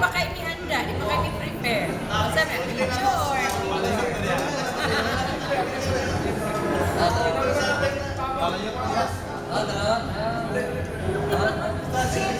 pa kayo ni handa, di pa kayo ni prepare. Sabi, sure. Hindi, si Juan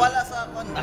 Mapawala sa konta.